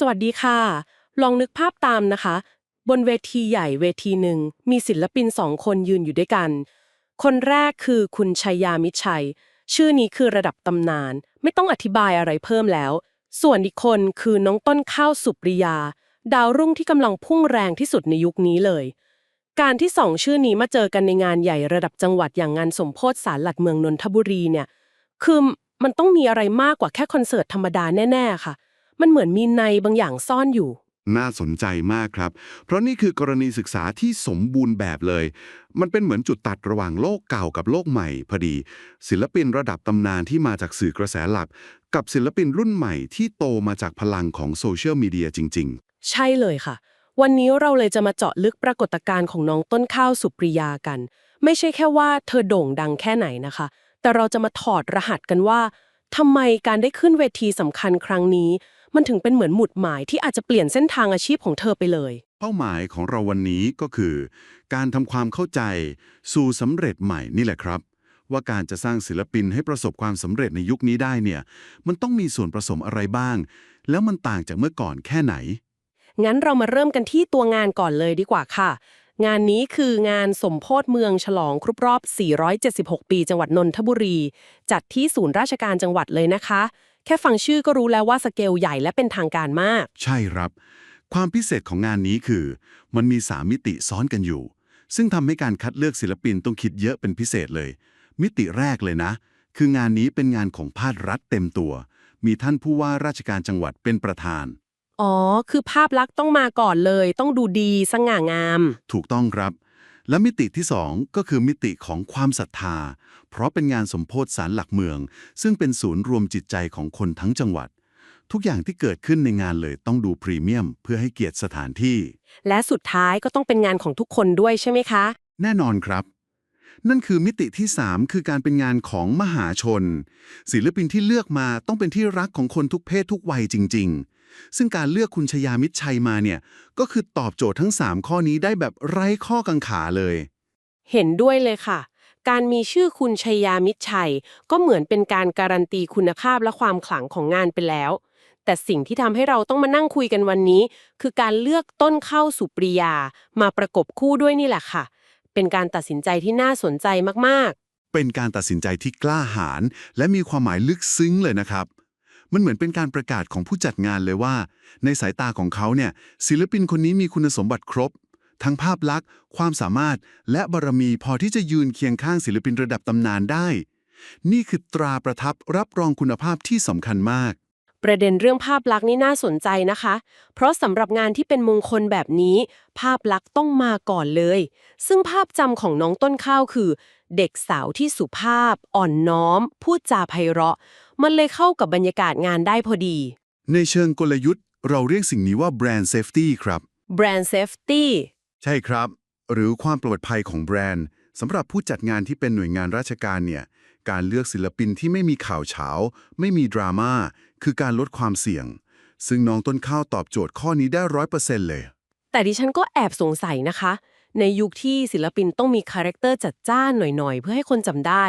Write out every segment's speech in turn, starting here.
สวัสดีค่ะ ลองนึกภาพตามนะคะ บนเวทีใหญ่เวทีหนึ่ง มีศิลปินสองคนยืนอยู่ด้วยกัน คนแรกคือคุณชัยยามิชัย ชื่อนี้คือระดับตำนาน ไม่ต้องอธิบายอะไรเพิ่มแล้ว ส่วนอีกคนคือน้องต้นข้าวสุปริยา ดาวรุ่งที่กำลังพุ่งแรงที่สุดในยุคนี้เลย การที่สองชื่อนี้มาเจอกันในงานใหญ่ระดับจังหวัดอย่างงานสมโพธิสารหลักเมืองนนทบุรีเนี่ย คือมันต้องมีอะไรมากกว่าแค่คอนเสิร์ตธรรมดาแน่ ๆ ค่ะ มันเหมือนมีในบางอย่างซ่อนอยู่ น่าสนใจมากครับ เพราะนี่คือกรณีศึกษาที่สมบูรณ์แบบเลย มันเป็นเหมือนจุดตัดระหว่างโลกเก่ากับโลกใหม่พอดี ศิลปินระดับตำนานที่มาจากสื่อกระแสหลัก กับศิลปินรุ่นใหม่ที่โตมาจากพลังของโซเชียลมีเดียจริง ใช่เลยค่ะ วันนี้เราเลยจะมาเจาะลึกปรากฏการณ์ของน้องต้นข้าวสุปริยากัน ไม่ใช่แค่ว่าเธอโด่งดังแค่ไหนนะคะ แต่เราจะมาถอดรหัสกันว่าทำไมการได้ขึ้นเวทีสำคัญครั้งนี้ มันถึงเป็นเหมือนหมุดหมายที่อาจจะเปลี่ยนเส้นทางอาชีพของเธอไปเลยๆเป้าหมายของเราวันนี้ก็คือ การทำความเข้าใจสู่สำเร็จใหม่นี่แหละครับ ว่าการจะสร้างศิลปินให้ประสบความสำเร็จในยุคนี้ได้เนี่ย มันต้องมีส่วนผสมอะไรบ้าง แล้วมันต่างจากเมื่อก่อนแค่ไหน งั้นเรามาเริ่มกันที่ตัวงานก่อนเลยดีกว่าค่ะ งานนี้คืองานสมโพธเมืองฉลองครบรอบ 476 ปี จังหวัดนนทบุรี จัดที่ศูนย์ราชการจังหวัดเลยนะคะ แค่ฟังชื่อก็รู้แล้วว่าสเกลใหญ่และเป็นทางการมาก ใช่ครับ ความพิเศษของงานนี้คือ มันมีสามมิติซ้อนกันอยู่ ซึ่งทำให้การคัดเลือกศิลปินต้องคิดเยอะเป็นพิเศษเลย มิติแรกเลยนะ คืองานนี้เป็นงานของภาครัฐเต็มตัว มีท่านผู้ว่าราชการจังหวัดเป็นประธาน อ๋อ คือภาพลักษณ์ต้องมาก่อนเลย ต้องดูดีสง่างาม ถูกต้องครับ และมิติที่สองก็คือมิติของความศรัทธา เพราะเป็นงานสมโพธิสารหลักเมือง ซึ่งเป็นศูนย์รวมจิตใจของคนทั้งจังหวัด ทุกอย่างที่เกิดขึ้นในงานเลยต้องดูพรีเมียม เพื่อให้เกียรติสถานที่ และสุดท้ายก็ต้องเป็นงานของทุกคนด้วยใช่ไหมคะ แน่นอนครับ นั่นคือมิติที่ 3 คือการเป็นงานของมหาชน ศิลปินที่เลือกมาต้องเป็นที่รักของคนทุกเพศทุกวัยจริง ๆ ซึ่งการเลือกคุณชยามิตรชัยมาเนี่ย ก็คือตอบโจทย์ทั้ง 3 ข้อนี้ได้แบบไร้ข้อกังขาเลย เห็นด้วยเลยค่ะ การมีชื่อคุณชัยยามิตรชัย ก็เหมือนเป็นการการันตีคุณภาพและความขลังของงานไปแล้ว แต่สิ่งที่ทำให้เราต้องมานั่งคุยกันวันนี้ คือการเลือกต้นข้าวสุปริยา มาประกบคู่ด้วยนี่แหละค่ะ เป็นการตัดสินใจที่น่าสนใจมากเป็นการตัดสินใจที่กล้าหาญและมีความหมายลึกซึ้งเลยนะครับ มันเหมือนเป็นการประกาศของผู้จัดงานเลยว่า ในสายตาของเขาเนี่ยศิลปินคนนี้มีคุณสมบัติครบ ทั้งภาพลักษณ์ ความสามารถ และบารมีพอที่จะยืนเคียงข้างศิลปินระดับตำนานได้ นี่คือตราประทับรับรองคุณภาพที่สำคัญมาก ประเด็นเรื่องภาพลักษณ์นี่น่าสนใจนะคะ เพราะสำหรับงานที่เป็นมงคลแบบนี้ ภาพลักษณ์ต้องมาก่อนเลย ซึ่งภาพจำของน้องต้นข้าวคือ เด็กสาวที่สุภาพ อ่อนน้อม พูดจาไพเราะ มันเลยเข้ากับบรรยากาศงานได้พอดี ในเชิงกลยุทธ์ เราเรียกสิ่งนี้ว่าแบรนด์เซฟตี้ครับ Brand Safety ใช่ครับ หรือความปลอดภัยของแบรนด์สำหรับผู้จัดงานที่เป็นหน่วยงานราชการเนี่ย การเลือกศิลปินที่ไม่มีข่าวเฉาไม่มีดราม่าคือการลดความเสี่ยง ซึ่งน้องต้นข้าวตอบโจทย์ข้อนี้ได้ร้อยเปอร์เซ็นต์เลย แต่ดิฉันก็แอบสงสัยนะคะ ในยุคที่ศิลปินต้องมีคาแรคเตอร์จัดจ้านหน่อยๆ เพื่อให้คนจำได้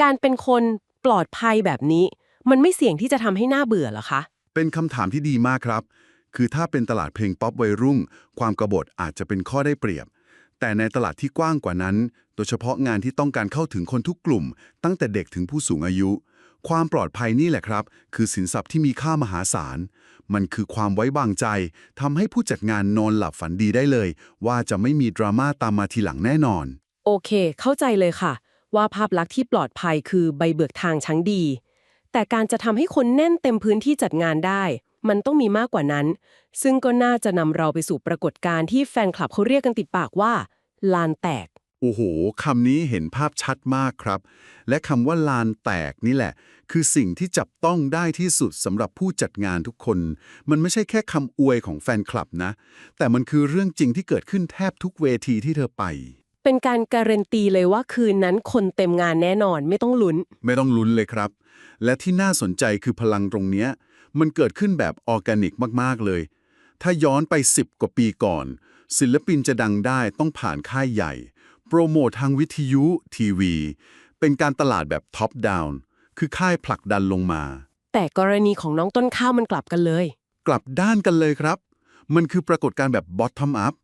การเป็นคน ปลอดภัยแบบนี้ มันไม่เสี่ยงที่จะทำให้หน้าเบื่อเหรอคะ เป็นคำถามที่ดีมากครับ คือถ้าเป็นตลาดเพลงป๊อปวัยรุ่งความกบฏอาจจะเป็นข้อได้เปรียบ แต่ในตลาดที่กว้างกว่านั้น โดยเฉพาะงานที่ต้องการเข้าถึงคนทุกกลุ่ม ตั้งแต่เด็กถึงผู้สูงอายุ ความปลอดภัยนี่แหละครับ คือสินทรัพย์ที่มีค่ามหาศาล มันคือความไว้วางใจทำให้ผู้จัดงานนอนหลับฝันดีได้เลย ว่าจะไม่มีดราม่าตามมาทีหลังแน่นอน โอเค เข้าใจเลยค่ะ ว่าภาพลักษณ์ที่ปลอดภัยคือใบเบิกทางชั้งดี แต่การจะทำให้คนแน่นเต็มพื้นที่จัดงานได้ มันต้องมีมากกว่านั้น ซึ่งก็น่าจะนำเราไปสู่ปรากฏการณ์ที่แฟนคลับเขาเรียกกันติดปากว่า ลานแตก โอ้โหคำนี้เห็นภาพชัดมากครับ และคำว่าลานแตกนี่แหละ คือสิ่งที่จับต้องได้ที่สุดสำหรับผู้จัดงานทุกคน มันไม่ใช่แค่คำอวยของแฟนคลับนะ แต่มันคือเรื่องจริงที่เกิดขึ้นแทบทุกเวทีที่เธอไป เป็นการการันตีเลยว่าคืนนั้นคนเต็มงานแน่นอนไม่ต้องลุ้น ไม่ต้องลุ้นเลยครับ และที่น่าสนใจคือพลังตรงเนี้ยมันเกิดขึ้นแบบออร์แกนิกมาก ๆ เลย ถ้าย้อนไป 10 กว่าปีก่อน ศิลปินจะดังได้ต้องผ่านค่ายใหญ่ โปรโมททางวิทยุทีวี เป็นการตลาดแบบท็อปดาวน์คือค่ายผลักดันลงมา แต่กรณีของน้องต้นข้าวมันกลับกันเลย กลับด้านกันเลยครับ มันคือปรากฏการณ์แบบ bottom up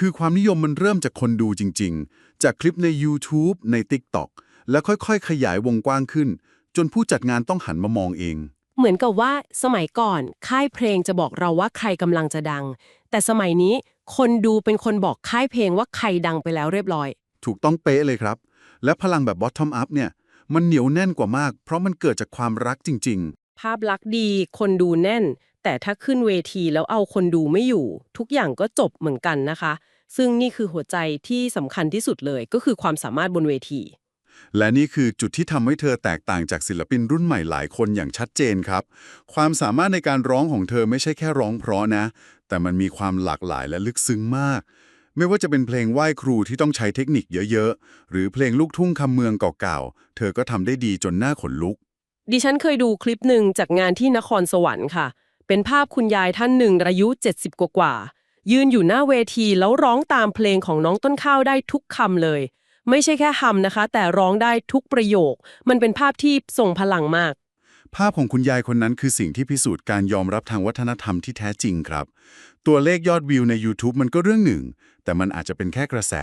คือความนิยมมันเริ่มจากคนดูจริง ๆ จากคลิปใน YouTube ใน TikTok แล้วค่อยๆ ขยายวงกว้างขึ้น จนผู้จัดงานต้องหันมามองเอง เหมือนกับว่าสมัยก่อน ค่ายเพลงจะบอกเราว่าใครกำลังจะดัง แต่สมัยนี้คนดูเป็นคนบอกค่ายเพลงว่าใครดังไปแล้วเรียบร้อย ถูกต้องเป๊ะเลยครับ และพลังแบบ bottom up เนี่ย มันเหนียวแน่นกว่ามาก เพราะมันเกิดจากความรักจริงภาพลักษณ์ดี คนดูแน่น แต่ถ้าขึ้นเวทีแล้วเอาคนดูไม่อยู่ ทุกอย่างก็จบเหมือนกันนะคะ ซึ่งนี่คือหัวใจที่สำคัญที่สุดเลยก็คือความสามารถบนเวทีๆและนี่คือจุดที่ทำให้เธอแตกต่างจากศิลปินรุ่นใหม่หลายคนอย่างชัดเจนครับ ความสามารถในการร้องของเธอไม่ใช่แค่ร้องเพราะนะ แต่มันมีความหลากหลายและลึกซึ้งมากไม่ว่าจะเป็นเพลงไหว้ครูที่ต้องใช้เทคนิคเยอะๆ หรือเพลงลูกทุ่งคำเมืองเก่าๆ เธอก็ทำได้ดีจนหน้าขนลุก ดิฉันเคยดูคลิปหนึ่งจากงานที่นครสวรรค์ค่ะ เป็นภาพคุณยายท่านหนึ่งอายุ 70 กว่ากว่า ยืนอยู่หน้าเวทีแล้วร้องตามเพลงของน้องต้นข้าวได้ทุกคำเลย ไม่ใช่แค่คำนะคะ แต่ร้องได้ทุกประโยค มันเป็นภาพที่ทรงพลังมาก ภาพของคุณยายคนนั้นคือสิ่งที่พิสูจน์การยอมรับทางวัฒนธรรมที่แท้จริงครับ ตัวเลขยอดวิวใน YouTube มันก็เรื่องหนึ่ง แต่มันอาจจะเป็นแค่กระแส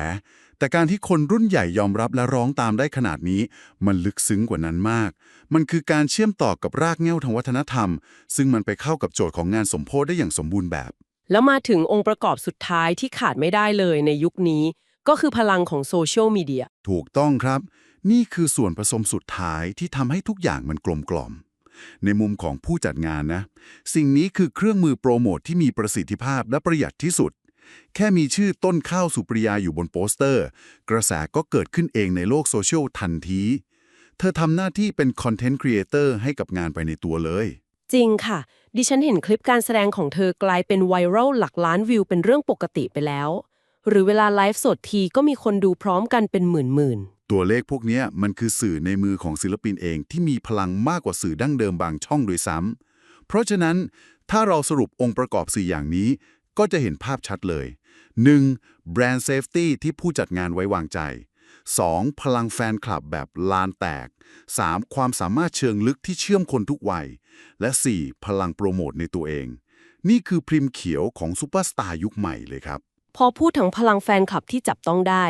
แต่การที่คนรุ่นใหญ่ยอมรับและร้องตามได้ขนาดนี้ มันลึกซึ้งกว่านั้นมาก มันคือการเชื่อมต่อกับรากเหง้าทางวัฒนธรรม ซึ่งมันไปเข้ากับโจทย์ของงานสมโพธิได้อย่างสมบูรณ์แบบ แล้วมาถึงองค์ประกอบสุดท้ายที่ขาดไม่ได้เลยในยุคนี้ ก็คือพลังของโซเชียลมีเดียถูกต้องครับ นี่คือส่วนผสมสุดท้ายที่ทำให้ทุกอย่างมันกลมกล่อม ในมุมของผู้จัดงานนะ สิ่งนี้คือเครื่องมือโปรโมทที่มีประสิทธิภาพและประหยัดที่สุด แค่มีชื่อต้นข้าวสุปริยาอยู่บนโปสเตอร์ กระแสก็เกิดขึ้นเองในโลกโซเชียลทันที เธอทำหน้าที่เป็นคอนเทนต์ครีเอเตอร์ให้กับงานไปในตัวเลย จริงค่ะ ดิฉันเห็นคลิปการแสดงของเธอกลายเป็นไวรัลหลักล้านวิวเป็นเรื่องปกติไปแล้ว หรือเวลาไลฟ์สดทีก็มีคนดูพร้อมกันเป็นหมื่นๆ ตัวเลขพวกนี้มันคือสื่อในมือของศิลปินเองที่มีพลังมากกว่าสื่อดั้งเดิมบางช่องด้วยซ้ำเพราะฉะนั้นถ้าเราสรุปองค์ประกอบสื่ออย่างนี้ ก็จะเห็นภาพชัดเลย 1. แบรนด์เซฟตี้ที่ผู้จัดงานไว้วางใจ 2. พลังแฟนคลับแบบลานแตก 3. ความสามารถเชิงลึกที่เชื่อมคนทุกวัย และ 4. พลังโปรโมทในตัวเอง นี่คือพริมเขียวของซูเปอร์สตาร์ยุคใหม่เลยครับ พอพูดถึงพลังแฟนคลับที่จับต้องได้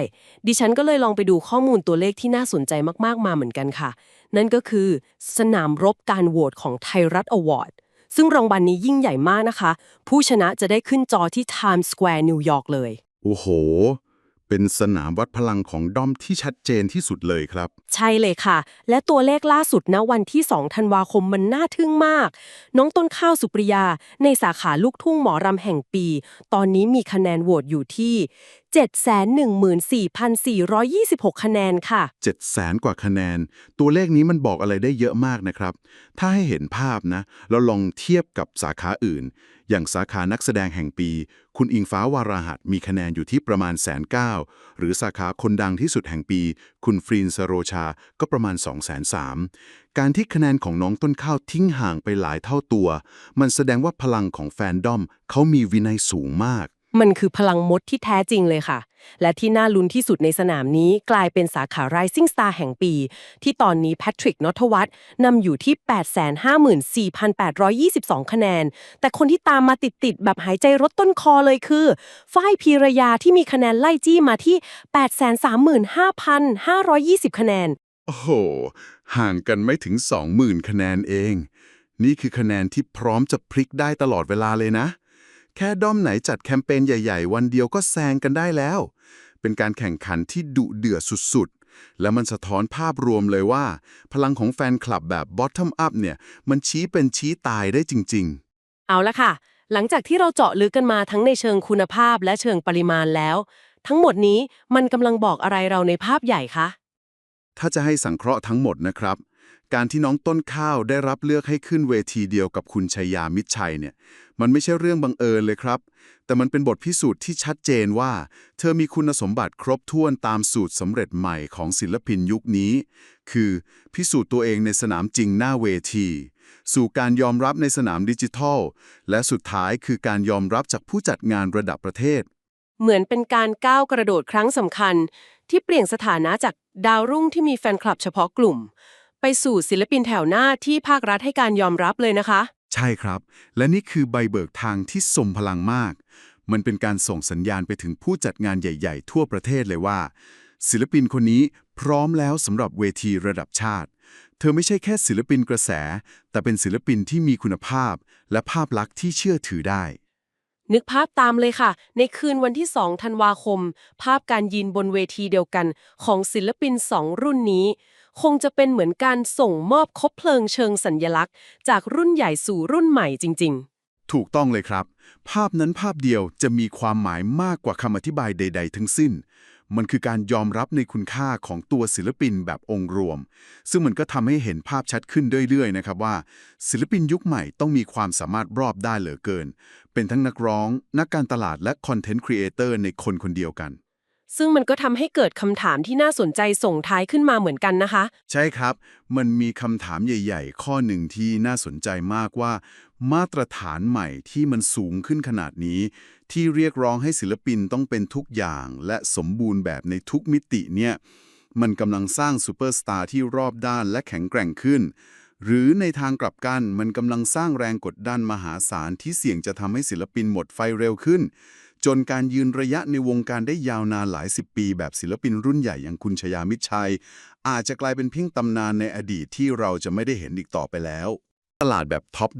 ดิฉันก็เลยลองไปดูข้อมูลตัวเลขที่น่าสนใจมากๆมาเหมือนกันค่ะ นั่นก็คือ สนามรบการโหวตของไทยรัฐอวอร์ดซึ่งรางวัลนนี้ยิ่งใหญ่มากนะคะ ผู้ชนะจะได้ขึ้นจอที่ Times Square นิวยอร์กเลย โอ้โห เป็นสนามวัดพลังของด้อมที่ชัดเจนที่สุดเลยครับ ใช่เลยค่ะ และตัวเลขล่าสุดนะวันที่ 2 ธันวาคมมันน่าทึ่งมาก น้องต้นข้าวสุปริยา ในสาขาลูกทุ่งหมอรำแห่งปี ตอนนี้มีคะแนนโหวตอยู่ที่ 714,426 คะแนนค่ะ7แสนกว่าคะแนน ตัวเลขนี้มันบอกอะไรได้เยอะมากนะครับ ถ้าให้เห็นภาพนะ เราลองเทียบกับสาขาอื่น อย่างสาขานักแสดงแห่งปี คุณอิงฟ้าวาราหัสมีคะแนนอยู่ที่ประมาณแสนเก้าหรือสาขาคนดังที่สุดแห่งปี คุณฟรีนสโรชาก็ประมาณ2องแสนสามการที่คะแนนของน้องต้นข้าวทิ้งห่างไปหลายเท่าตัว มันแสดงว่าพลังของแฟนดอมเขามีวินัยสูงมาก มันคือพลังมดที่แท้จริงเลยค่ะ และที่น่าลุ้นที่สุดในสนามนี้กลายเป็นสาขา Rising Star แห่งปี ที่ตอนนี้แพทริกนอทวัฒน์นำอยู่ที่ 854,822 คะแนน แต่คนที่ตามมาติดๆแบบหายใจรถต้นคอเลยคือ ฝ้ายพีรยาที่มีคะแนนไล่จี้มาที่ 835,520 คะแนน โอ้โห ห่างกันไม่ถึง 20,000 คะแนนเอง นี่คือคะแนนที่พร้อมจะพลิกได้ตลอดเวลาเลยนะ แค่ด้อมไหนจัดแคมเปญใหญ่ ๆ วันเดียวก็แซงกันได้แล้ว เป็นการแข่งขันที่ดุเดือดสุดๆ และมันสะท้อนภาพรวมเลยว่า พลังของแฟนคลับแบบ bottom up เนี่ย มันชี้เป็นชี้ตายได้จริง ๆ เอาละค่ะ หลังจากที่เราเจาะลึกกันมาทั้งในเชิงคุณภาพและเชิงปริมาณแล้ว ทั้งหมดนี้มันกำลังบอกอะไรเราในภาพใหญ่คะถ้าจะให้สังเคราะห์ทั้งหมดนะครับ การที่น้องต้นข้าวได้รับเลือกให้ขึ้นเวทีเดียวกับคุณชัยยามิตรชัยเนี่ย มันไม่ใช่เรื่องบังเอิญเลยครับ แต่มันเป็นบทพิสูจน์ที่ชัดเจนว่า เธอมีคุณสมบัติครบถ้วนตามสูตรสำเร็จใหม่ของศิลปินยุคนี้ คือพิสูจน์ตัวเองในสนามจริงหน้าเวที สู่การยอมรับในสนามดิจิทัล และสุดท้ายคือการยอมรับจากผู้จัดงานระดับประเทศ เหมือนเป็นการก้าวกระโดดครั้งสำคัญ ที่เปลี่ยนสถานะจากดาวรุ่งที่มีแฟนคลับเฉพาะกลุ่ม ไปสู่ศิลปินแถวหน้าที่ภาครัฐให้การยอมรับเลยนะคะ ใช่ครับ และนี่คือใบเบิกทางที่ทรงพลังมาก มันเป็นการส่งสัญญาณไปถึงผู้จัดงานใหญ่ ๆ ทั่วประเทศเลยว่า ศิลปินคนนี้พร้อมแล้วสำหรับเวทีระดับชาติ เธอไม่ใช่แค่ศิลปินกระแส แต่เป็นศิลปินที่มีคุณภาพ และภาพลักษณ์ที่เชื่อถือได้ นึกภาพตามเลยค่ะ ในคืนวันที่ 2 ธันวาคม ภาพการยืนบนเวทีเดียวกันของศิลปิน2รุ่นนี้ คงจะเป็นเหมือนการส่งมอบคบเพลิงเชิงสัญญลักษณ์ จากรุ่นใหญ่สู่รุ่นใหม่จริง ๆ ถูกต้องเลยครับ ภาพนั้นภาพเดียวจะมีความหมายมากกว่าคำอธิบายใด ๆ ทั้งสิ้น มันคือการยอมรับในคุณค่าของตัวศิลปินแบบองค์รวม ซึ่งมันก็ทำให้เห็นภาพชัดขึ้นเรื่อยๆนะครับว่า ศิลปินยุคใหม่ต้องมีความสามารถรอบด้านเหลือเกิน เป็นทั้งนักร้อง นักการตลาดและคอนเทนต์ครีเอเตอร์ในคนคนเดียวกัน ซึ่งมันก็ทำให้เกิดคำถามที่น่าสนใจส่งท้ายขึ้นมาเหมือนกันนะคะ ใช่ครับ มันมีคำถามใหญ่ ๆ ข้อหนึ่งที่น่าสนใจมากว่า มาตรฐานใหม่ที่มันสูงขึ้นขนาดนี้ ที่เรียกร้องให้ศิลปินต้องเป็นทุกอย่างและสมบูรณ์แบบในทุกมิติเนี่ยมันกำลังสร้างซูเปอร์สตาร์ที่รอบด้านและแข็งแกร่งขึ้น หรือในทางกลับกันมันกำลังสร้างแรงกดดันมหาศาลที่เสี่ยงจะทำให้ศิลปินหมดไฟเร็วขึ้น จนการยืนระยะในวงการได้ยาวนานหลายสิบปี แบบศิลปินรุ่นใหญ่อย่างคุณชยามิตรชัย อาจจะกลายเป็นเพียงตำนานในอดีตที่เราจะไม่ได้เห็นอีกต่อไปแล้ว ตลาดแบบท็อป